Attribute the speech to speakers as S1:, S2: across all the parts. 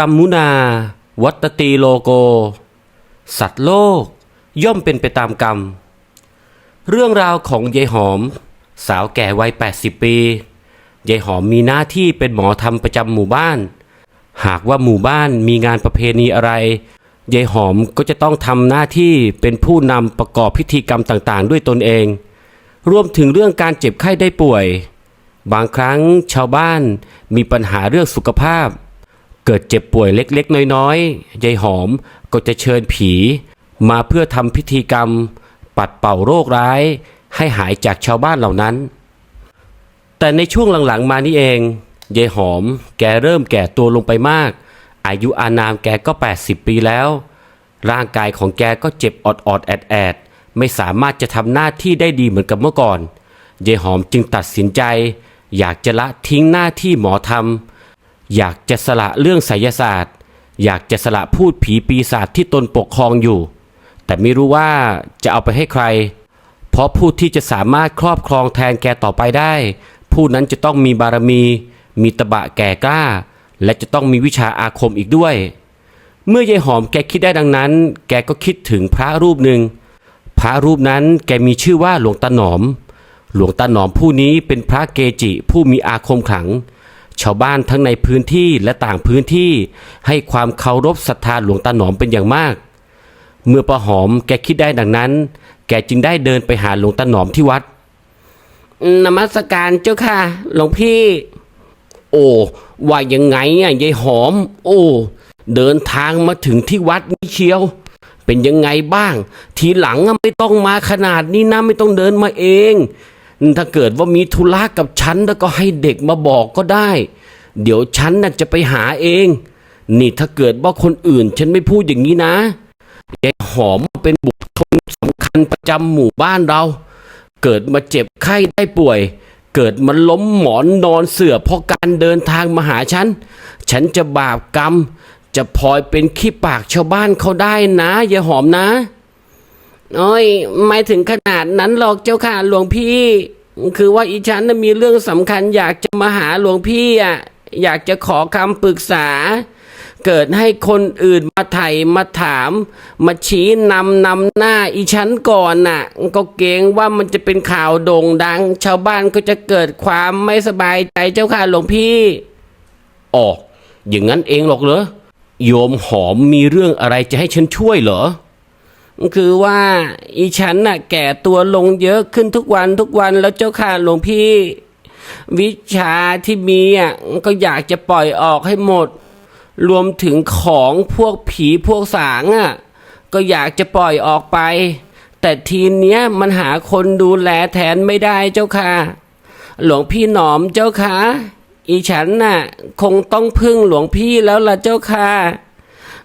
S1: กัมมุนา วัตตีโลโก สัตว์โลก ย่อมเป็นไปตามกรรม เรื่องราวของยายหอม สาวแก่วัย 80 ปียายหอมมีหน้าที่เป็นหมอทำประจำหมู่บ้าน หากว่าหมู่บ้านมีงานประเพณีอะไรยายหอมก็จะต้องทำหน้าที่เป็นผู้นำประกอบพิธีกรรมต่างๆ ด้วยตนเอง รวมถึงเรื่องการเจ็บไข้ได้ป่วย บางครั้งชาวบ้านมีปัญหาเรื่องสุขภาพ เกิดเจ็บป่วยเล็กๆ น้อยๆยายหอมก็จะเชิญผี มาเพื่อทำพิธีกรรม ปัดเป่าโรคร้าย ให้หายจากชาวบ้านเหล่านั้น แต่ในช่วงหลังๆ มานี่เองยายหอมแกเริ่มแก่ตัวลงไปมาก อายุอานามแกก็ 80 ปีแล้ว ร่างกายของแกก็เจ็บออดๆแอดไม่สามารถจะทำหน้าที่ได้ดีเหมือนกับเมื่อก่อนยายหอมจึงตัดสินใจ อยากจะละทิ้งหน้าที่หมอทำ อยากจะสละเรื่องไสยศาสตร์ อยากจะสละพูดผีปีศาจที่ตนปกครองอยู่ แต่ไม่รู้ว่าจะเอาไปให้ใคร เพราะผู้ที่จะสามารถครอบครองแทนแกต่อไปได้ ผู้นั้นจะต้องมีบารมี มีตบะแก่กล้า และจะต้องมีวิชาอาคมอีกด้วย เมื่อยายหอมแกคิดได้ดังนั้น แกก็คิดถึงพระรูปหนึ่งพระรูปนั้นแกมีชื่อว่าหลวงตาหนอม หลวงตาหนอมผู้นี้เป็นพระเกจิผู้มีอาคมขลัง ชาวบ้านทั้งในพื้นที่และต่างพื้นที่ให้ความเคารพศรัทธาหลวงตาหนอมเป็นอย่างมาก เมื่อประหอมแกคิดได้ดังนั้น แกจึงได้เดินไปหาหลวงตาหนอมที่วัดนมัสการเจ้าค่ะหลวงพี่ โอ้ว่ายังไงอะยายหอม โอ้เดินทางมาถึงที่วัดนี่เชียว เป็นยังไงบ้าง ทีหลังไม่ต้องมาขนาดนี้นะไม่ต้องเดินมาเอง ถ้าเกิดว่ามีธุระกับฉันแล้วก็ให้เด็กมาบอกก็ได้ เดี๋ยวฉันน่ะจะไปหาเอง นี่ถ้าเกิดว่าคนอื่นฉันไม่พูดอย่างนี้นะยายหอมเป็นบุคคลสำคัญประจำหมู่บ้านเรา เกิดมาเจ็บไข้ได้ป่วย เกิดมาล้มหมอนนอนเสื่อเพราะการเดินทางมาหาฉัน ฉันจะบาปกรรม จะพลอยเป็นขี้ปากชาวบ้านเขาได้นะย่าหอมนะ โอ้ยไม่ถึงขนาดนั้นหรอกเจ้าค่ะหลวงพี่ คือว่าอีฉันน่ะมีเรื่องสำคัญ อยากจะมาหาหลวงพี่อะอยากจะขอคำปรึกษา เกิดให้คนอื่นมาไถ่มาถาม มาชี้นำนำหน้าอีฉันก่อนน่ะ ก็เกรงว่ามันจะเป็นข่าวโด่งดัง ชาวบ้านก็จะเกิดความไม่สบายใจเจ้าค่ะหลวงพี่อ๋ออย่างนั้นเองหรอกเหรอโยมหอมมีเรื่องอะไรจะให้ฉันช่วยเหรอ คือว่าอีฉันน่ะแก่ตัวลงเยอะขึ้นทุกวันทุกวันแล้วเจ้าค่ะหลวงพี่ วิชาที่มีอะก็อยากจะปล่อยออกให้หมด รวมถึงของพวกผีพวกสางอะก็อยากจะปล่อยออกไป แต่ทีเนี้ยมันหาคนดูแลแทนไม่ได้เจ้าค่ะ หลวงพี่หนอมเจ้าค่ะอีฉันน่ะ คงต้องพึ่งหลวงพี่แล้วล่ะเจ้าค่ะ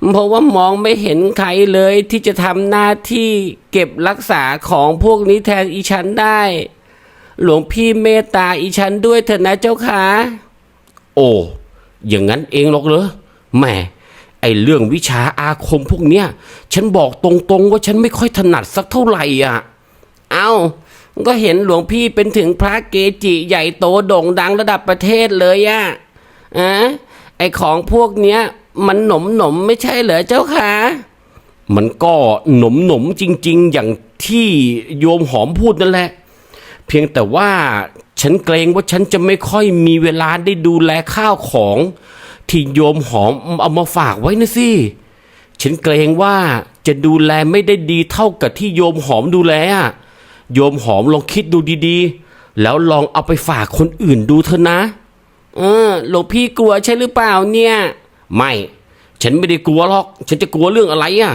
S1: เพราะว่ามองไม่เห็นใครเลยที่จะทำหน้าที่เก็บรักษาของพวกนี้แทนอีฉันได้ หลวงพี่เมตตาอีฉันด้วยเถอะนะเจ้าค่ะโอ้อย่างนั้นเองหรอกเหรอแหม่ไอเรื่องวิชาอาคมพวกเนี้ยฉันบอกตรงๆว่าฉันไม่ค่อยถนัดสักเท่าไหร่อะ เอาก็เห็นหลวงพี่เป็นถึงพระเกจิใหญ่โตโด่งดังระดับประเทศเลยอะอะไอของพวกเนี้ย มันหนมหนมๆไม่ใช่เหรอเจ้าค่ะมันก็หนมหนมๆจริง ๆ อย่างที่โยมหอมพูดนั่นแหละ เพียงแต่ว่าฉันเกรงว่าฉันจะไม่ค่อยมีเวลาได้ดูแลข้าวของที่โยมหอมเอามาฝากไว้นะสิฉันเกรงว่าจะดูแลไม่ได้ดีเท่ากับที่โยมหอมดูแลอะโยมหอมลองคิดดูดีๆ แล้วลองเอาไปฝากคนอื่นดูเถอะนะ เออหลวงพี่กลัวใช่หรือเปล่าเนี่ย ไม่ ฉันไม่ได้กลัวหรอก ฉันจะกลัวเรื่องอะไรอะ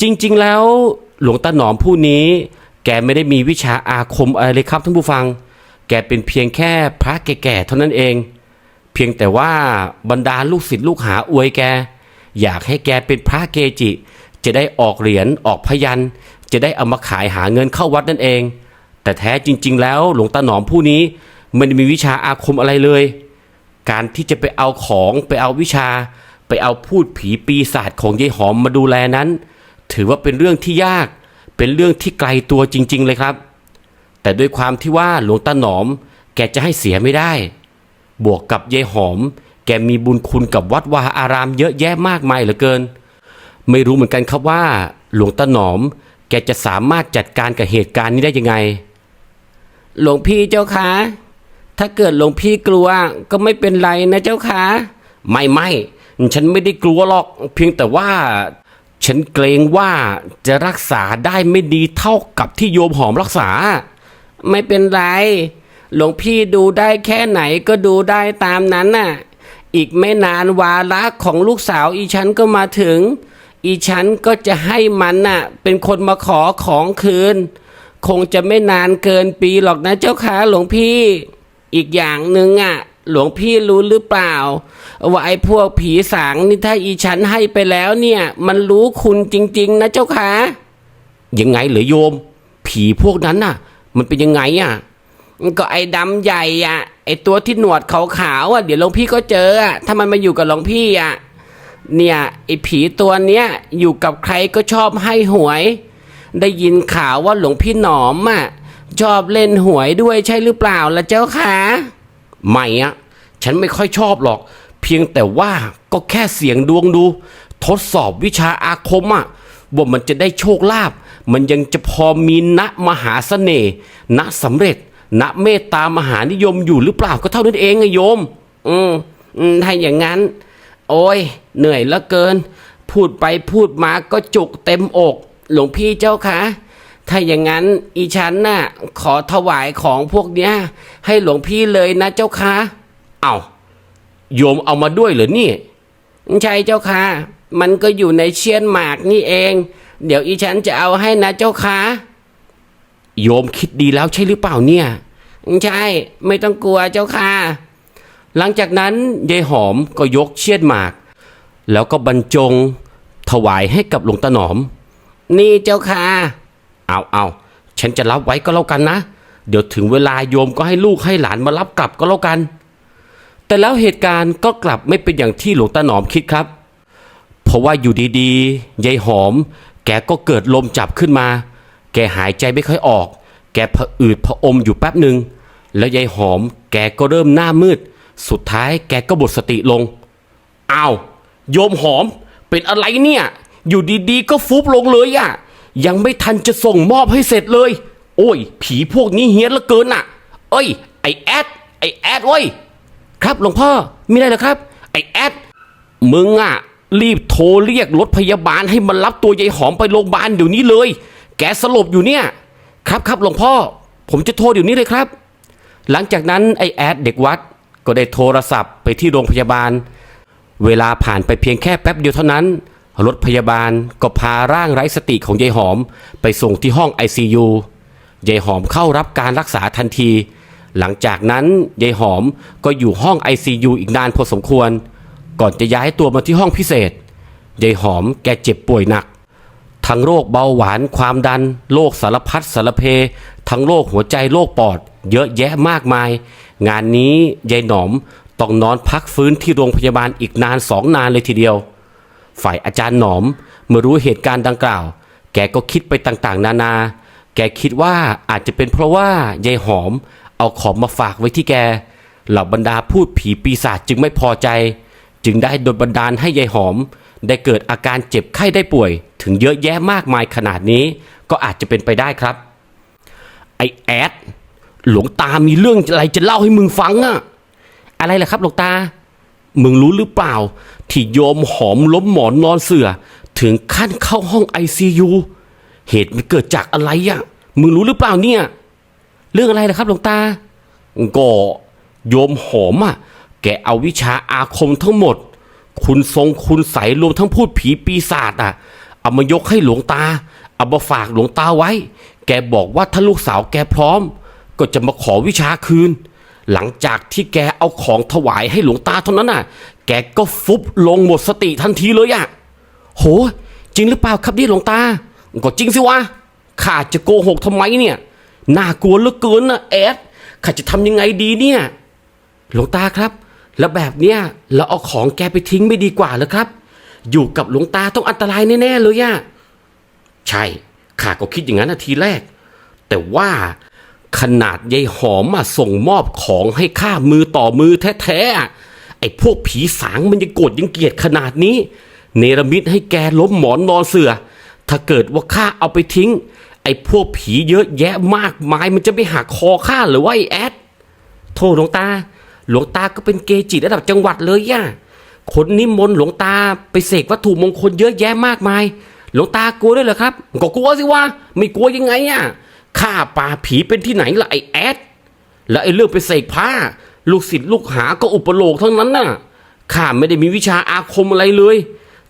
S1: จริงๆแล้วหลวงตาหนอมผู้นี้ แกไม่ได้มีวิชาอาคมอะไรเลยครับท่านผู้ฟัง แกเป็นเพียงแค่พระแก่ๆเท่านั้นเอง เพียงแต่ว่าบรรดาลูกศิษย์ลูกหาอวยแก อยากให้แกเป็นพระเกจิ จะได้ออกเหรียญออกพยัน จะได้เอามาขายหาเงินเข้าวัดนั่นเอง แต่แท้จริง ๆ แล้วหลวงตาหนอมผู้นี้ไม่ได้มีวิชาอาคมอะไรเลย การที่จะไปเอาของไปเอาวิชา ไปเอาพูดผีปีศาจของยายหอมมาดูแลนั้น ถือว่าเป็นเรื่องที่ยาก เป็นเรื่องที่ไกลตัวจริง ๆ เลยครับ แต่ด้วยความที่ว่าหลวงตาหนอม แกจะให้เสียไม่ได้ บวกกับยายหอม แกมีบุญคุณกับวัดวาอารามเยอะแยะมากมายเหลือเกิน ไม่รู้เหมือนกันครับว่า หลวงตาหนอม แกจะสามารถจัดการกับเหตุการณ์นี้ได้ยังไง หลวงพี่เจ้าคะ ถ้าเกิดหลวงพี่กลัวก็ไม่เป็นไรนะเจ้าคะไม่ไม่ฉันไม่ได้กลัวหรอก เพียงแต่ว่า ฉันเกรงว่าจะรักษาได้ไม่ดีเท่ากับที่โยมหอมรักษา ไม่เป็นไร หลวงพี่ดูได้แค่ไหนก็ดูได้ตามนั้นน่ะ อีกไม่นานวาระของลูกสาวอีฉันก็มาถึง อีฉันก็จะให้มันน่ะ เป็นคนมาขอของคืน คงจะไม่นานเกินปีหรอกนะเจ้าค่ะหลวงพี่ อีกอย่างหนึ่งอะ หลวงพี่รู้หรือเปล่า ว่าไอ้พวกผีสางนี่ถ้าอีฉันให้ไปแล้วเนี่ย มันรู้คุณจริง ๆ นะเจ้าค่ะยังไงเหรอโยม ผีพวกนั้นน่ะ มันเป็นยังไงอะก็ไอ้ดำใหญ่อะ ไอ้ตัวที่หนวดขาวๆอะเดี๋ยวหลวงพี่ก็เจออะถ้ามันมาอยู่กับหลวงพี่อะเนี่ยไอ้ผีตัวเนี้ยอยู่กับใครก็ชอบให้หวย ได้ยินข่าวว่าหลวงพี่หนอมอะ ชอบเล่นหวยด้วยใช่หรือเปล่าล่ะเจ้าคะไม่อะฉันไม่ค่อยชอบหรอก เพียงแต่ว่าก็แค่เสียงดวงดู ทดสอบวิชาอาคมอะว่ามันจะได้โชคลาภมันยังจะพอมีณมหาเสน่ห์ณสำเร็จ ณเมตตามหานิยมอยู่หรือเปล่าก็เท่านั้นเองไงโยมอืมอืมถ้าอย่างนั้น โอ้ยเหนื่อยเหลือเกิน พูดไปพูดมาก็จุกเต็มอก หลวงพี่เจ้าคะ ถ้าอย่างนั้นอีฉันน่ะขอถวายของพวกเนี้ย ให้หลวงพี่เลยนะเจ้าคะเอาโยมเอามาด้วยเหรอนี่ใช่เจ้าค่ะ มันก็อยู่ในเชียนหมากนี่เอง เดี๋ยวอีฉันจะเอาให้นะเจ้าค่ะโยมคิดดีแล้วใช่หรือเปล่าเนี่ย ใช่ ไม่ต้องกลัวเจ้าค่ะ หลังจากนั้นยายหอมก็ยกเชียนหมาก แล้วก็บรรจง ถวายให้กับหลวงตาหนอม นี่เจ้าค่ะ เอาเอาฉันจะรับไว้ก็แล้วกันนะ เดี๋ยวถึงเวลาโยมก็ให้ลูกให้หลานมารับกลับก็แล้วกัน แต่แล้วเหตุการณ์ก็กลับไม่เป็นอย่างที่หลวงตาหนอมคิดครับ เพราะว่าอยู่ดีๆยายหอม แกก็เกิดลมจับขึ้นมา แกหายใจไม่ค่อยออก แกผะอืดผะอมอยู่แป๊บหนึ่งแล้วยายหอม แกก็เริ่มหน้ามืด สุดท้ายแกก็หมดสติลงอ้าวโยมหอมเป็นอะไรเนี่ย อยู่ดีๆ ก็ฟุบลงเลยอะ ยังไม่ทันจะส่งมอบให้เสร็จเลย โอ้ย ผีพวกนี้เฮี้ยนเหลือเกินอะเอ้ย ไอแอด ไอแอดเว้ย ครับหลวงพ่อ มีอะไรเหรอครับ ไอแอด มึงอะ รีบโทรเรียกรถพยาบาลให้มันรับตัวยายหอมไปโรงพยาบาลเดี๋ยวนี้เลย แกสลบอยู่เนี่ย ครับครับหลวงพ่อ ผมจะโทรเดี๋ยวนี้เลยครับ หลังจากนั้นไอแอดเด็กวัดก็ได้โทรศัพท์ไปที่โรงพยาบาล เวลาผ่านไปเพียงแค่แป๊บเดียวเท่านั้น รถพยาบาลก็พาร่างไร้สติของยายหอม ไปส่งที่ห้อง ICU ยายหอมเข้ารับการรักษาทันที หลังจากนั้นยายหอมก็อยู่ห้อง ICU อีกนานพอสมควร ก่อนจะย้ายตัวมาที่ห้องพิเศษยายหอมแกเจ็บป่วยหนัก ทั้งโรคเบาหวานความดันโรคสารพัดสารเพ ทั้งโรคหัวใจโรคปอด เยอะแยะมากมาย งานนี้ยายหนอมต้องนอนพักฟื้นที่โรงพยาบาลอีกนานสองนานเลยทีเดียว ฝ่ายอาจารย์หนอม เมื่อรู้เหตุการณ์ดังกล่าว แกก็คิดไปต่างๆ นานา แกคิดว่าอาจจะเป็นเพราะว่ายายหอม เอาของมาฝากไว้ที่แก เหล่าบรรดาพูดผีปีศาจจึงไม่พอใจ จึงได้โดนบันดาลให้ยายหอม ได้เกิดอาการเจ็บไข้ได้ป่วย ถึงเยอะแยะมากมายขนาดนี้ ก็อาจจะเป็นไปได้ครับ ไอแอดหลวงตามีเรื่องอะไรจะเล่าให้มึงฟังอะอะไรล่ะครับหลวงตา มึงรู้หรือเปล่า ที่โยมหอมล้มหมอนนอนเสือ ถึงขั้นเข้าห้องไอซียูเหตุมันเกิดจากอะไรอะมึงรู้หรือเปล่าเนี่ย เรื่องอะไรล่ะครับหลวงตา ก็โยมหอมอะ แกเอาวิชาอาคมทั้งหมด คุณทรงคุณใสยรวมทั้งพูดผีปีศาจอะ เอามายกให้หลวงตา เอามาฝากหลวงตาไว้ แกบอกว่าถ้าลูกสาวแกพร้อม ก็จะมาขอวิชาคืน หลังจากที่แกเอาของถวายให้หลวงตาเท่านั้นน่ะ แกก็ฟุบลงหมดสติทันทีเลยอะโห จริงหรือเปล่าครับนี่หลวงตา ก็จริงสิวะ ข้าจะโกหกทำไมเนี่ย น่ากลัวเหลือเกินนะแอด ข้าจะทำยังไงดีเนี่ย หลวงตาครับ แล้วแบบเนี้ยเราเอาของแกไปทิ้งไม่ดีกว่าเหรอครับ อยู่กับหลวงตาต้องอันตรายแน่ๆเลยอะใช่ ข้าก็คิดอย่างนั้นนาทีแรก แต่ว่า ขนาดยายหอมมาส่งมอบของให้ข้ามือต่อมือแท้ๆ ไอ้พวกผีสางมันยังโกรธยังเกลียดขนาดนี้ เนรมิตให้แกล้มหมอนนอนเสือ ถ้าเกิดว่าข้าเอาไปทิ้ง ไอ้พวกผีเยอะแยะมากมายมันจะไปหักคอข้าหรือว่าไอ้แอด โทษหลวงตา หลวงตาก็เป็นเกจิระดับจังหวัดเลยย่ะคนนิมนต์หลวงตาไปเสกวัตถุมงคลเยอะแยะมากมาย หลวงตากลัวด้วยเหรอครับ ก็กลัวสิวะไม่กลัวยังไงอะ ข้าป่าผีเป็นที่ไหนล่ะไอแอด แล้วไอเรื่องไปเสกผ้า ลูกศิษย์ลูกหาก็อุปโลกทั้งนั้นน่ะ ข้าไม่ได้มีวิชาอาคมอะไรเลย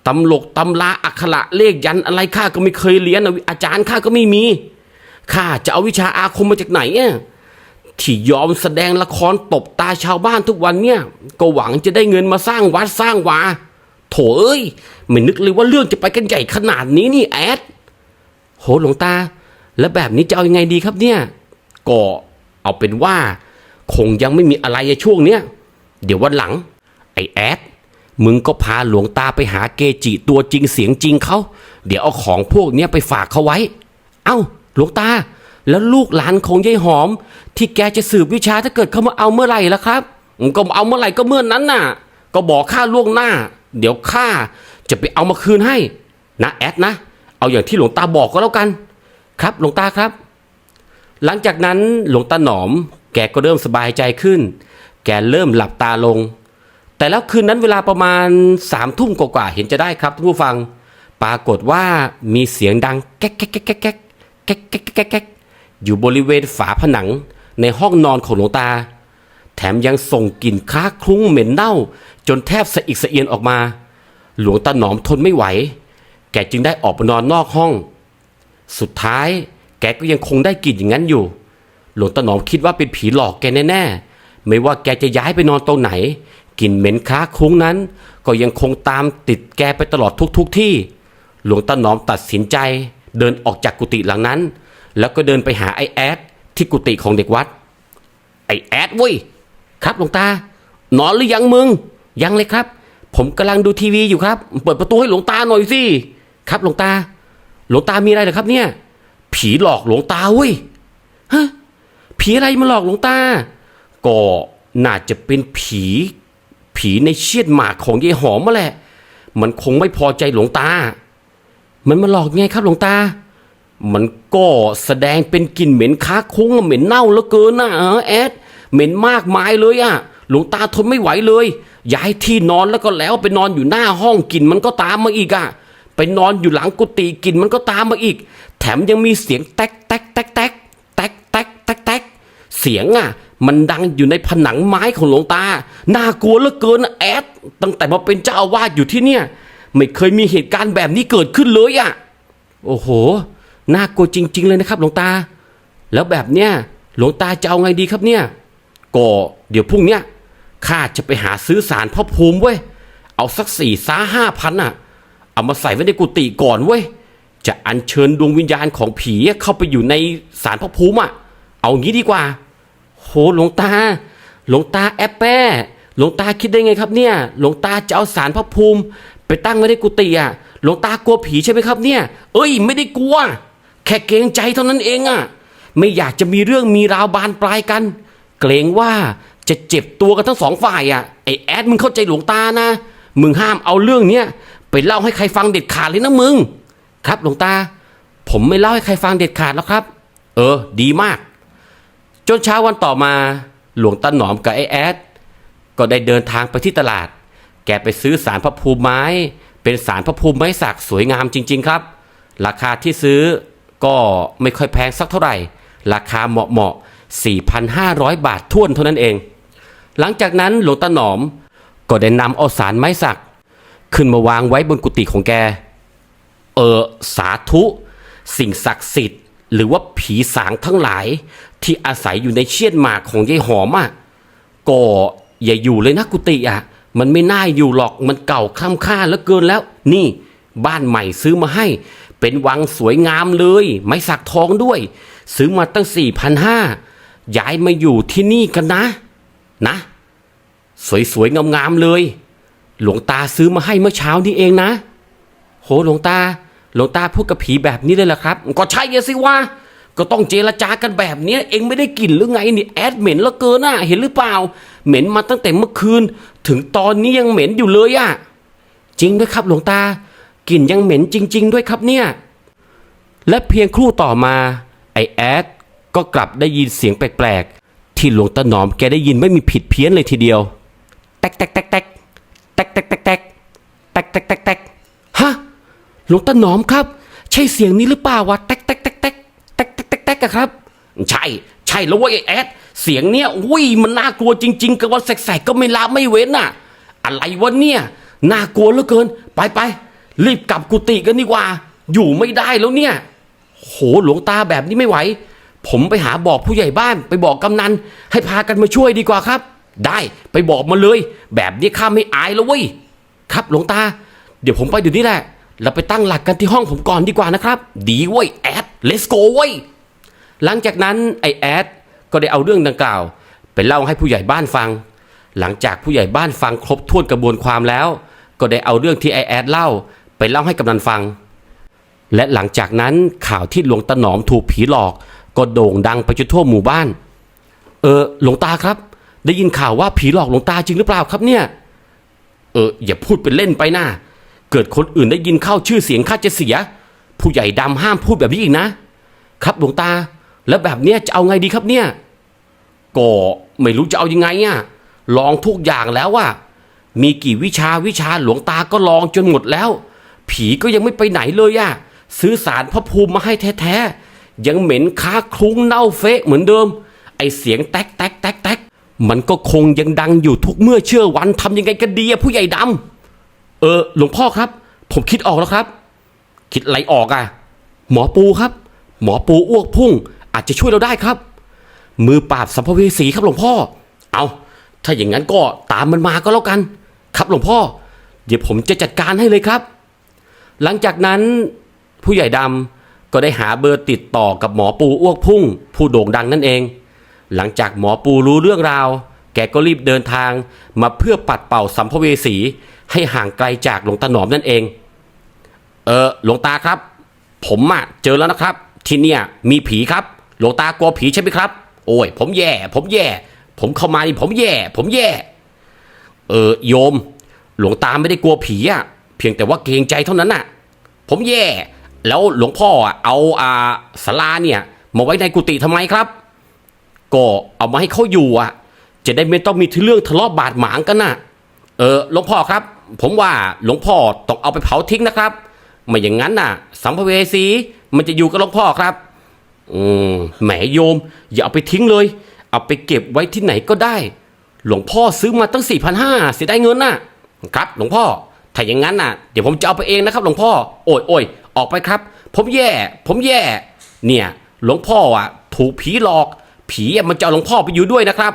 S1: ตำหลกตำลาอักขระเลขยันอะไรข้าก็ไม่เคยเรียนนะอาจารย์ข้าก็ไม่มี ข้าจะเอาวิชาอาคมมาจากไหนอะที่ยอมแสดงละครตบตาชาวบ้านทุกวันเนี่ย ก็หวังจะได้เงินมาสร้างวัดสร้างวา โถเอ้ย ไม่นึกเลยว่าเรื่องจะไปกันใหญ่ขนาดนี้นี่แอด โหหลวงตา แล้วแบบนี้จะเอายังไงดีครับเนี่ยก็เอาเป็นว่า คงยังไม่มีอะไรในช่วงเนี้ยเดี๋ยววันหลัง ไอ้แอดมึงก็พาหลวงตาไปหาเกจิตัวจริงเสียงจริงเขาเดี๋ยวเอาของพวกเนี้ยไปฝากเขาไว้ เอ้าหลวงตา แล้วลูกหลานของยายหอม ที่แกจะสืบวิชาถ้าเกิดเขามาเอาเมื่อไหร่ล่ะครับก็เอาเมื่อไหร่ก็เมื่อนนั้นน่ะ ก็บอกข้าล่วงหน้า เดี๋ยวข้าจะไปเอามาคืนให้ นะแอดนะ เอาอย่างที่หลวงตาบอกก็แล้วกัน ครับหลวงตาครับ หลังจากนั้นหลวงตาหนอม แกก็เริ่มสบายใจขึ้น แกเริ่มหลับตาลง แต่แล้วคืนนั้นเวลาประมาณสามทุ่มกว่าๆเห็นจะได้ครับท่านผู้ฟัง ปรากฏว่ามีเสียงดังแก๊กแก๊กแก๊กแก๊กแก๊กแก๊กแก๊กอยู่บริเวณฝาผนังในห้องนอนของหลวงตา แถมยังส่งกลิ่นค้าคลุ้งเหม็นเน่า จนแทบสะอิกสะเอียนออกมา หลวงตาหนอมทนไม่ไหว แกจึงได้ออกไปนอนนอกห้อง สุดท้ายแกก็ยังคงได้กลิ่นอย่างนั้นอยู่ หลวงตาหนอมคิดว่าเป็นผีหลอกแกแน่ๆ ไม่ว่าแกจะย้ายไปนอนตรงไหนกลิ่นเหม็นค้าคุ้งนั้น ก็ยังคงตามติดแกไปตลอดทุกๆทที่ หลวงตาหนอมตัดสินใจ เดินออกจากกุฏิหลังนั้น แล้วก็เดินไปหาไอ้แอดที่กุฏิของเด็กวัด ไอ้แอดเว้ยครับหลวงตา นอนหรือยังมึง ยังเลยครับ ผมกำลังดูทีวีอยู่ครับ เปิดประตูให้หลวงตาหน่อยสิ ครับหลวงตา หลวงตามีอะไรเหรอครับเนี่ย ผีหลอกหลวงตาเว้ยฮะผีอะไรมาหลอกหลวงตา ก็น่าจะเป็นผี ผีในเชียดหมากของยายหอมมาแหละ มันคงไม่พอใจหลวงตา มันมาหลอกไงครับหลวงตา มันก็แสดงเป็นกลิ่นเหม็นค้าคุ้งเหม็นเน่าเหลือเกินนะเออแอดเหม็นมากมายเลยอะหลวงตาทนไม่ไหวเลย ย้ายที่นอนแล้วก็แล้วไปนอนอยู่หน้าห้องกลิ่นมันก็ตามมาอีกอะ ไปนอนอยู่หลังกุฏิกลิ่นมันก็ตามมาอีก แถมยังมีเสียงแตกแตกแตกแตกแตกแตกแตกแตกเสียงอะ มันดังอยู่ในผนังไม้ของหลวงตา น่ากลัวเหลือเกินนะแอด ตั้งแต่มาเป็นเจ้าอาวาสอยู่ที่เนี่ย ไม่เคยมีเหตุการณ์แบบนี้เกิดขึ้นเลยอะ โอ้โห น่ากลัวจริง ๆ เลยนะครับหลวงตา แล้วแบบเนี้ยหลวงตาจะเอาไงดีครับเนี่ย ก็เดี๋ยวพรุ่งเนี้ยข้าจะไปหาซื้อสารพ่อภูมิเว้ย เอาสักสี่ซ้าห้าพันอะ เอามาใส่ไว้ในกุฏิก่อนเว้ย จะอัญเชิญดวงวิญญาณของผีเข้าไปอยู่ในสารพ่อภูมิอะเอางี้ดีกว่า โหหลวงตา หลวงตาแอปแป้หลวงตาคิดได้ไงครับเนี่ย หลวงตาจะเอาสารพระภูมิ ไปตั้งไว้ในกุฏิอะหลวงตากลัวผีใช่ไหมครับเนี่ย เอ้ย ไม่ได้กลัว แค่เกรงใจเท่านั้นเองอะไม่อยากจะมีเรื่องมีราวบานปลายกัน เกรงว่าจะเจ็บตัวกันทั้งสองฝ่ายอะไอแอดมึงเข้าใจหลวงตานะ มึงห้ามเอาเรื่องเนี้ย ไปเล่าให้ใครฟังเด็ดขาดเลยนะมึง ครับหลวงตา ผมไม่เล่าให้ใครฟังเด็ดขาดแล้วครับ เออ ดีมาก จนเช้าวันต่อมา หลวงตาหนอมกับไอ้แอด ก็ได้เดินทางไปที่ตลาด แกไปซื้อสารพระภูมิไม้ เป็นสารพระภูมิไม้สักสวยงามจริง ๆ ครับ ราคาที่ซื้อก็ไม่ค่อยแพงสักเท่าไหร่ ราคาเหมาะๆ4,500 บาทท่วนเท่านั้นเอง หลังจากนั้นหลวงตาหนอมก็ได้นำเอาสารไม้สัก ขึ้นมาวางไว้บนกุฏิของแก เออสาธุ สิ่งศักดิ์สิทธิ์ หรือว่าผีสางทั้งหลาย ที่อาศัยอยู่ในเชียดหมากของยายหอมอะก็อย่าอยู่เลยนะกุฏิอะ มันไม่น่าอยู่หรอกมันเก่าคล่ำค่าแล้วเกินแล้ว นี่ บ้านใหม่ซื้อมาให้ เป็นวังสวยงามเลย ไม้สักทองด้วย ซื้อมาตั้งสี่พันห้าย้ายมาอยู่ที่นี่กันนะ นะ สวยๆงามๆเลย หลวงตาซื้อมาให้เมื่อเช้านี้เองนะ โหหลวงตา หลวงตาพูดกับผีแบบนี้เลยเหรอครับ ก็ใช่สิวะก็ต้องเจรจากันแบบเนี้ยเองไม่ได้กลิ่นหรือไงนี่แอดเหม็นเหลือเกินอะเห็นหรือเปล่า เหม็นมาตั้งแต่เมื่อคืน ถึงตอนนี้ยังเหม็นอยู่เลยอะจริงด้วยครับหลวงตากลิ่นยังเหม็นจริง ๆ ด้วยครับเนี่ย และเพียงครู่ต่อมาไอแอดก็กลับได้ยินเสียงแปลกๆที่หลวงตาหนอมแกได้ยินไม่มีผิดเพี้ยนเลยทีเดียว แตกแตกแตกแตก ตกแตกแตกแตกแตกแตกแตกฮะหลวงตาหนอมครับ ใช่เสียงนี้หรือเปล่าวะแตกแตกแตกแตกแตกแตกแตกแตกครับ ใช่ ใช่แล้วเว้ยไอ้แอดเสียงเนี้ยอุ้ยมันน่ากลัวจริง ๆกับว่าแสกๆก็ไม่ละไม่เว้นน่ะ อะไรวะเนี่ยน่ากลัวเหลือเกิน ไปไปรีบกลับกุฏิกันดีกว่า อยู่ไม่ได้แล้วเนี่ย โหหลวงตาแบบนี้ไม่ไหว ผมไปหาบอกผู้ใหญ่บ้านไปบอกกำนัน ให้พากันมาช่วยดีกว่าครับ ได้ไปบอกมาเลย แบบนี้ข้าไม่อายแล้วเว้ยครับหลวงตา เดี๋ยวผมไปเดี๋ยวนี้แหละเราไปตั้งหลักกันที่ห้องผมก่อนดีกว่านะครับ ดีเว้ยแอด let's go เว้ยหลังจากนั้นไอแอดก็ได้เอาเรื่องดังกล่าวไปเล่าให้ผู้ใหญ่บ้านฟัง หลังจากผู้ใหญ่บ้านฟังครบถ้วนกระบวนความแล้ว ก็ได้เอาเรื่องที่ไอแอดเล่า ไปเล่าให้กำนันฟัง และหลังจากนั้นข่าวที่หลวงตาหนอมถูกผีหลอก ก็โด่งดังไปจนทั่วหมู่บ้าน เออหลวงตาครับ ได้ยินข่าวว่าผีหลอกหลวงตาจริงหรือเปล่าครับเนี่ย เออ อย่าพูดเป็นเล่นไปนะเกิดคนอื่นได้ยินเข้าชื่อเสียงข้าจะเสีย ผู้ใหญ่ดำห้ามพูดแบบนี้อีกนะ ครับหลวงตา แล้วแบบเนี้ยจะเอาไงดีครับเนี่ยก็ไม่รู้จะเอายังไงอะลองทุกอย่างแล้วอะมีกี่วิชาวิชาหลวงตาก็ลองจนหมดแล้ว ผีก็ยังไม่ไปไหนเลยอะซื้อสารพระภูมิมาให้แท้ๆยังเหม็นค้าคลุ้งเน่าเฟะเหมือนเดิม ไอเสียงแตกแตกแตกแตก มันก็คงยังดังอยู่ทุกเมื่อเชื่อวันทำยังไงกันดีอะผู้ใหญ่ดำเออ หลวงพ่อครับ ผมคิดออกแล้วครับ คิดอะไรออกอะหมอปูครับ หมอปูอ้วกพุ่ง อาจจะช่วยเราได้ครับ มือปราบสัมภเวสีครับหลวงพ่อ เอาถ้าอย่างนั้นก็ตามมันมาก็แล้วกัน ครับหลวงพ่อ เดี๋ยวผมจะจัดการให้เลยครับ หลังจากนั้น ผู้ใหญ่ดำก็ได้หาเบอร์ติดต่อกับหมอปูอ้วกพุ่ง ผู้โด่งดังนั่นเอง หลังจากหมอปูรู้เรื่องราว แกก็รีบเดินทางมาเพื่อปัดเป่าสัมภเวสี ให้ห่างไกลจากหลวงตาหนอมนั่นเอง เออหลวงตาครับ ผมอะเจอแล้วนะครับ ที่เนี่ยมีผีครับ หลวงตากลัวผีใช่ไหมครับ โอ้ย ผมแย่ ผมแย่ ผมเข้ามานี่ผมแย่ ผมแย่ เออโยม หลวงตาไม่ได้กลัวผีอะเพียงแต่ว่าเกรงใจเท่านั้นน่ะ ผมแย่ แล้วหลวงพ่อเอาอาศาลาเนี่ยมาไว้ในกุฏิทำไมครับ ก็เอามาให้เขาอยู่อะ จะได้ไม่ต้องมีเรื่องทะเลาะบาดหมางกันน่ะ เออหลวงพ่อครับ ผมว่าหลวงพ่อต้องเอาไปเผาทิ้งนะครับ ไม่อย่างนั้นน่ะ สัมภเวสีมันจะอยู่กับหลวงพ่อครับ อืมแหมโยม อย่าเอาไปทิ้งเลย เอาไปเก็บไว้ที่ไหนก็ได้ หลวงพ่อซื้อมาตั้งสี่พันห้าเสียได้เงินน่ะ ครับ หลวงพ่อถ้าอย่างนั้นน่ะ เดี๋ยวผมจะเอาไปเองนะครับ หลวงพ่อโอ้ยโอ้ยออกไปครับ ผมแย่ ผมแย่ เนี่ย หลวงพ่ออะ ถูกผีหลอก ผีอะมันจะเอาหลวงพ่อไปอยู่ด้วยนะครับ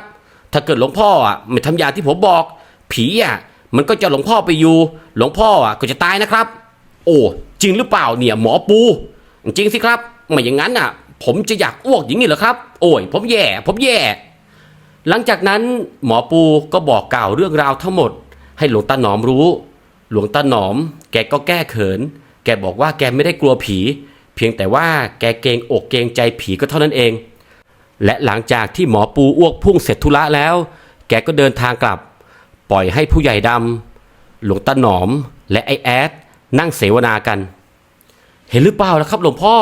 S1: ถ้าเกิดหลวงพ่ออะไม่ทำยาที่ผมบอก ผีอะมันก็จะหลวงพ่อไปอยู่ หลวงพ่ออะก็จะตายนะครับ โอ้จริงหรือเปล่าเนี่ยหมอปู จริงสิครับไม่อย่างนั้นน่ะ ผมจะอยากอ้วกอย่างนี้เหรอครับ โอ้ย ผมแย่ ผมแย่ หลังจากนั้นหมอปูก็บอกกล่าวเรื่องราวทั้งหมด ให้หลวงตาหนอมรู้ หลวงตาหนอม แกก็แก้เขิน แกบอกว่าแกไม่ได้กลัวผี เพียงแต่ว่าแกเกรงอกเกรงใจผีก็เท่านั้นเอง และหลังจากที่หมอปูอ้วกพุ่งเสร็จธุระแล้ว แกก็เดินทางกลับ ปล่อยให้ผู้ใหญ่ดำหลวงตาหนอม และไอแอด นั่งเสวนากัน เห็นหรือเปล่าล่ะครับ หลวงพ่อ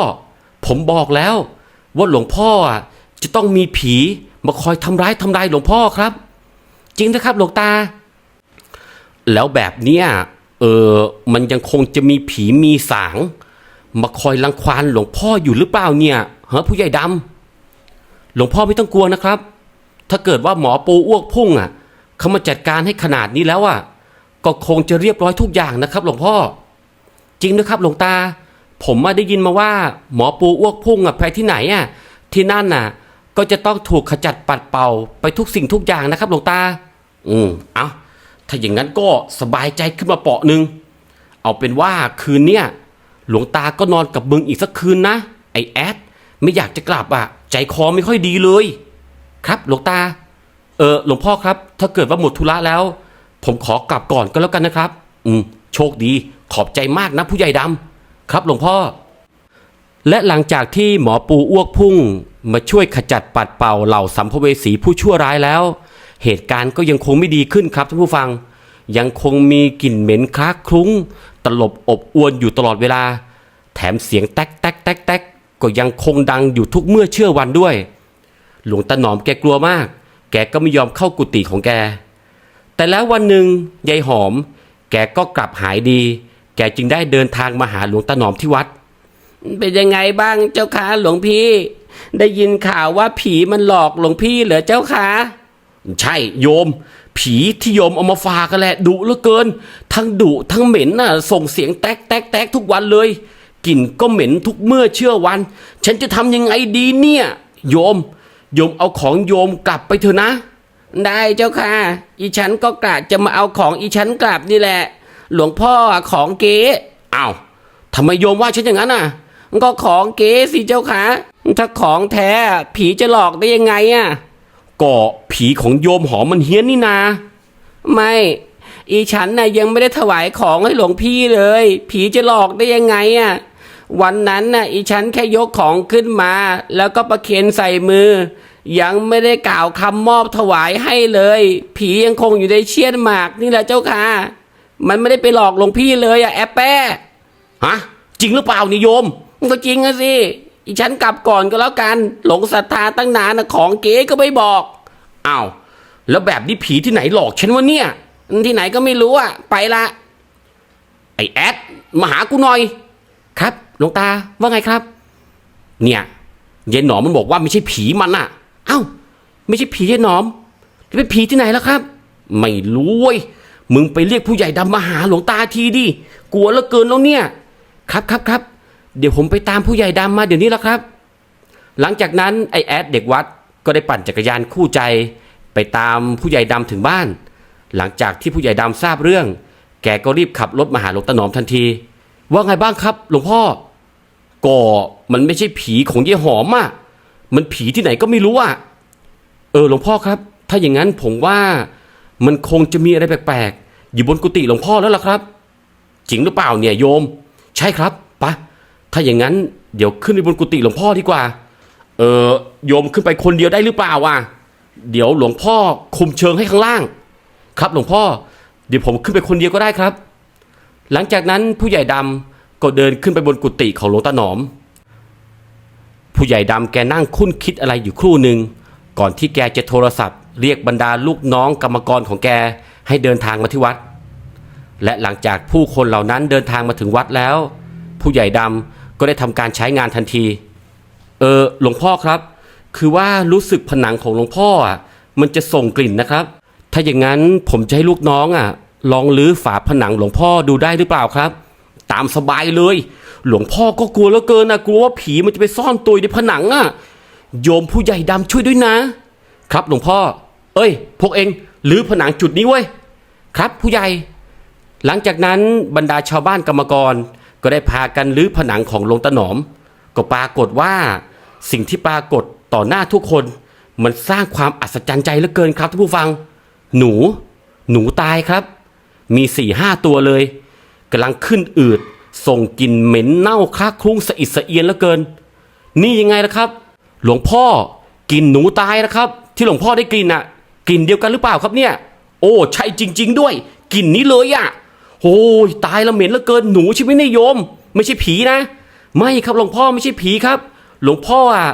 S1: ผมบอกแล้ว ว่าหลวงพ่อจะต้องมีผีมาคอยทำร้ายทำลายหลวงพ่อครับ จริงนะครับหลวงตา แล้วแบบเนี้ยเออมันยังคงจะมีผีมีสาง มาคอยรังควานหลวงพ่ออยู่หรือเปล่าเนี่ยฮะผู้ใหญ่ดำ หลวงพ่อไม่ต้องกลัวนะครับ ถ้าเกิดว่าหมอปูอ้วกพุ่งอะเขามาจัดการให้ขนาดนี้แล้วอะ ก็คงจะเรียบร้อยทุกอย่างนะครับ หลวงพ่อ จริงนะครับหลวงตา ผมมาได้ยินมาว่า หมอปูอ้วกพุ่งอะไปที่ไหนอะ ที่นั่นน่ะ ก็จะต้องถูกขจัดปัดเป่าไปทุกสิ่งทุกอย่างนะครับ หลวงตา อืมเอาถ้าอย่างนั้นก็สบายใจขึ้นมาเปาะหนึ่งเอาเป็นว่าคืนเนี้ยหลวงตาก็นอนกับมึงอีกสักคืนนะ ไอแอด ไม่อยากจะกลับอะ ใจคอไม่ค่อยดีเลย ครับหลวงตา เออหลวงพ่อครับ ถ้าเกิดว่าหมดธุระแล้ว ผมขอกลับก่อนก็แล้วกันนะครับ อืม โชคดี ขอบใจมากนะผู้ใหญ่ดำครับหลวงพ่อ และหลังจากที่หมอปูอ้วกพุ่ง มาช่วยขจัดปัดเป่าเหล่าสัมภเวสีผู้ชั่วร้ายแล้ว เหตุการณ์ก็ยังคงไม่ดีขึ้นครับท่านผู้ฟัง ยังคงมีกลิ่นเหม็นคล้าคลุ้ง ตลบอบอวนอยู่ตลอดเวลา แถมเสียงแต๊กแต๊กแต๊กแต๊ก ก็ยังคงดังอยู่ทุกเมื่อเชื่อวันด้วย หลวงตาหนอมแกกลัวมาก แกก็ไม่ยอมเข้ากุฏิของแก แต่แล้ววันหนึ่งยายหอม แกก็กลับหายดี แกจึงได้เดินทางมาหาหลวงตาหนอมที่วัด เป็นยังไงบ้างเจ้าคะหลวงพี่ ได้ยินข่าวว่าผีมันหลอกหลวงพี่เหรอเจ้าคะใช่โยม ผีที่โยมเอามาฝากกันแหละดุเหลือเกิน ทั้งดุทั้งเหม็นน่ะ ส่งเสียงแต๊กแต๊กแต๊กทุกวันเลย กลิ่นก็เหม็นทุกเมื่อเชื่อวัน ฉันจะทำยังไงดีเนี่ย โยม โยมเอาของโยมกลับไปเถอะนะ ได้เจ้าค่ะ อีฉันก็กะจะมาเอาของอีฉันกลับนี่แหละ หลวงพ่อของเก๋อ้าวทำไมโยมว่าฉันอย่างนั้นอะก็ของเก๋สิเจ้าค่ะถ้าของแท้ผีจะหลอกได้ยังไงอะก็ผีของโยมหอมมันเฮี้ยนนี่นา ไม่ อีฉันน่ะยังไม่ได้ถวายของให้หลวงพี่เลย ผีจะหลอกได้ยังไงอะ วันนั้นน่ะอีฉันแค่ยกของขึ้นมา แล้วก็ประเคนใส่มือ ยังไม่ได้กล่าวคำมอบถวายให้เลย ผียังคงอยู่ในเชียนหมากนี่แหละเจ้าค่ะมันไม่ได้ไปหลอกหลวงพี่เลยอะแอปแป้ฮะจริงหรือเปล่านิโยมก็จริงอะสิอีฉันกลับก่อนก็แล้วกัน หลงศรัทธาตั้งนานนะของเก๋ก็ไม่บอกอ้าวแล้วแบบนี้ผีที่ไหนหลอกฉันวะเนี่ยที่ไหนก็ไม่รู้อะไปละไอแอดมาหากูหน่อยครับห ลวงตาว่าไงครับ เนี่ยเยายหนอมมันบอกว่าไม่ใช่ผีมันอะเอ้า ไม่ใช่ผีเยายหนอมจะเป็นผีที่ไหนแล้วครับ ไม่รู้เว้ยมึงไปเรียกผู้ใหญ่ดำมาหาหลวงตาทีดิกลัวเหลือเกินแล้วเนี่ย ครับครับครับเดี๋ยวผมไปตามผู้ใหญ่ดำมาเดี๋ยวนี้แล้วครับ หลังจากนั้นไอแอดเด็กวัดก็ได้ปั่นจักรยานคู่ใจ ไปตามผู้ใหญ่ดำถึงบ้าน หลังจากที่ผู้ใหญ่ดำทราบเรื่อง แกก็รีบขับรถมาหาหลวงตาหนอมทันที ว่าไงบ้างครับ หลวงพ่อ ก็มันไม่ใช่ผีของเยี่หอมอะมันผีที่ไหนก็ไม่รู้อะเออหลวงพ่อครับ ถ้าอย่างนั้นผมว่ามันคงจะมีอะไรแปลกๆอยู่บนกุฏิหลวงพ่อแล้วล่ะครับ จริงหรือเปล่าเนี่ยโยม ใช่ครับปะถ้าอย่างนั้นเดี๋ยวขึ้นไปบนกุฏิหลวงพ่อดีกว่า เออโยมขึ้นไปคนเดียวได้หรือเปล่าวะเดี๋ยวหลวงพ่อคุมเชิงให้ข้างล่าง ครับหลวงพ่อ เดี๋ยวผมขึ้นไปคนเดียวก็ได้ครับ หลังจากนั้นผู้ใหญ่ดำ ก็เดินขึ้นไปบนกุฏิของหลวงตาหนอม ผู้ใหญ่ดำแกนั่งคุ้นคิดอะไรอยู่ครู่หนึ่ง ก่อนที่แกจะโทรศัพท์ เรียกบรรดาลูกน้องกรรมกรของแกให้เดินทางมาที่วัด และหลังจากผู้คนเหล่านั้นเดินทางมาถึงวัดแล้ว ผู้ใหญ่ดำก็ได้ทำการใช้งานทันที เออหลวงพ่อครับ คือว่ารู้สึกผนังของหลวงพ่ออะมันจะส่งกลิ่นนะครับ ถ้าอย่างนั้นผมจะให้ลูกน้องอะ ลองลื้อฝาผนังหลวงพ่อดูได้หรือเปล่าครับ ตามสบายเลย หลวงพ่อก็กลัวเหลือเกินนะกลัวว่าผีมันจะไปซ่อนตัวอยู่ในผนังอะ โยมผู้ใหญ่ดำช่วยด้วยนะ ครับหลวงพ่อ เอ้ย พวกเองลื้อผนังจุดนี้เว้ย ครับผู้ใหญ่ หลังจากนั้นบรรดาชาวบ้านกรรมกร ก็ได้พากันลื้อผนังของหลวงตาหนอม ก็ปรากฏว่า สิ่งที่ปรากฏต่อหน้าทุกคนมันสร้างความอัศจรรย์ใจเหลือเกินครับท่านผู้ฟัง หนู หนูตายครับ มีสี่ห้าตัวเลย กำลังขึ้นอืดส่งกลิ่นเหม็นเน่าคลาคลุ้งสะอิดสะเอียนเหลือเกิน นี่ยังไงล่ะครับ หลวงพ่อกินหนูตายนะครับ ที่หลวงพ่อได้กลิ่นอะกลิ่นเดียวกันหรือเปล่าครับเนี่ย โอ้ใช่จริง ๆ ด้วยกลิ่นนี้เลยอะโอ้ยตายแล้วเหม็นเหลือเกินหนูใช่ไหมนี่ยโยม ไม่ใช่ผีนะ ไม่ครับหลวงพ่อไม่ใช่ผีครับ หลวงพ่ออะ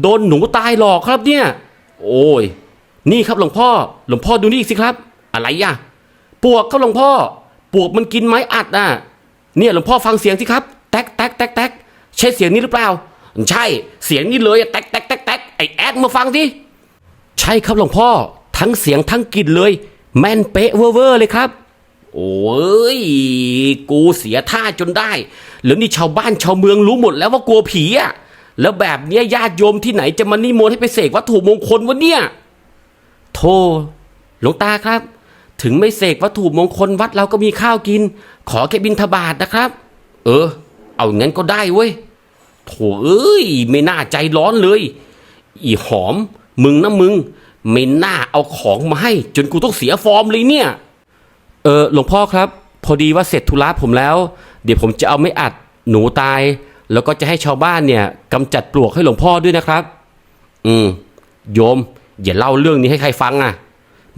S1: โดนหนูตายหลอกครับเนี่ย โอ้ย นี่ครับหลวงพ่อ หลวงพ่อดูนี่สิครับ อะไรอะปวกครับหลวงพ่อ ปวกมันกินไม้อัดอะเนี่ยหลวงพ่อฟังเสียงสิครับ แต๊กแต๊กแต๊กแต๊กใช่เสียงนี้หรือเปล่า ใช่เสียงนี้เลยแต๊กแต๊กแต๊กแต๊กไอแอดมาฟังสิใช่ครับหลวงพ่อ ทั้งเสียงทั้งกลิ่นเลย แม่นเป๊ะเวอร์เวอร์เลยครับ โอ้ยกูเสียท่าจนได้แล้วนี่ชาวบ้านชาวเมืองรู้หมดแล้วว่ากลัวผีอะแล้วแบบเนี้ยญาติโยมที่ไหนจะมานิมนต์ให้ไปเสกวัตถุมงคลวะเนี่ยโธ่หลวงตาครับ ถึงไม่เสกวัตถุมงคลวัดเราก็มีข้าวกิน ขอแค่บินทบาทนะครับ เออ เอางั้นก็ได้เว้ยโถเอ้ย ไม่น่าใจร้อนเลย อีหอม มึงนะมึง ไม่น่าเอาของมาให้ จนกูต้องเสียฟอร์มเลยเนี่ย เออหลวงพ่อครับ พอดีว่าเสร็จธุระผมแล้ว เดี๋ยวผมจะเอาไม่อัดหนูตาย แล้วก็จะให้ชาวบ้านเนี่ยกำจัดปลวกให้หลวงพ่อด้วยนะครับ อืมโยม อย่าเล่าเรื่องนี้ให้ใครฟังอะ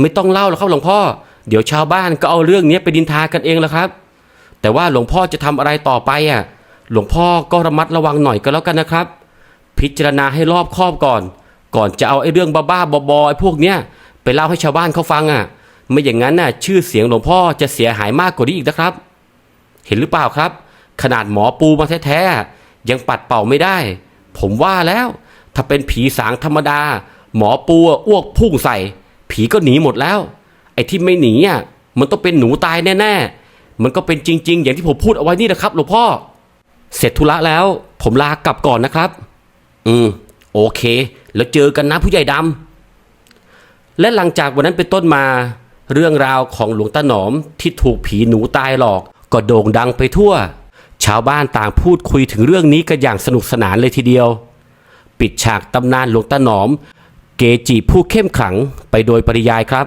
S1: ไม่ต้องเล่าหรอกครับหลวงพ่อ เดี๋ยวชาวบ้านก็เอาเรื่องนี้ไปดินทากันเองแล้วครับ แต่ว่าหลวงพ่อจะทำอะไรต่อไปอะ หลวงพ่อก็ระมัดระวังหน่อยก็แล้วกันนะครับ พิจารณาให้รอบคอบก่อน ก่อนจะเอาไอ้เรื่องบ้าๆบอๆไอ้พวกเนี้ยไปเล่าให้ชาวบ้านเขาฟังอะ ไม่อย่างนั้นน่ะ ชื่อเสียงหลวงพ่อจะเสียหายมากกว่านี้อีกนะครับ เห็นหรือเปล่าครับ ขนาดหมอปูมาแท้ๆยังปัดเป่าไม่ได้ ผมว่าแล้ว ถ้าเป็นผีสางธรรมดา หมอปูอ้วกพุ่งใส่ ผีก็หนีหมดแล้ว ไอ้ที่ไม่หนีอะมันต้องเป็นหนูตายแน่ๆ มันก็เป็นจริง ๆ อย่างที่ผมพูดเอาไว้นี่นะครับหลวงพ่อ เสร็จธุระแล้ว ผมลากลับก่อนนะครับ อืม โอเค แล้วเจอกันนะผู้ใหญ่ดำและหลังจากวันนั้นเป็นต้นมา เรื่องราวของหลวงตาหนอมที่ถูกผีหนูตายหลอก ก็โด่งดังไปทั่ว ชาวบ้านต่างพูดคุยถึงเรื่องนี้กันอย่างสนุกสนานเลยทีเดียว ปิดฉากตำนานหลวงตาหนอม เกจิผู้เข้มขลังไปโดยปริยายครับ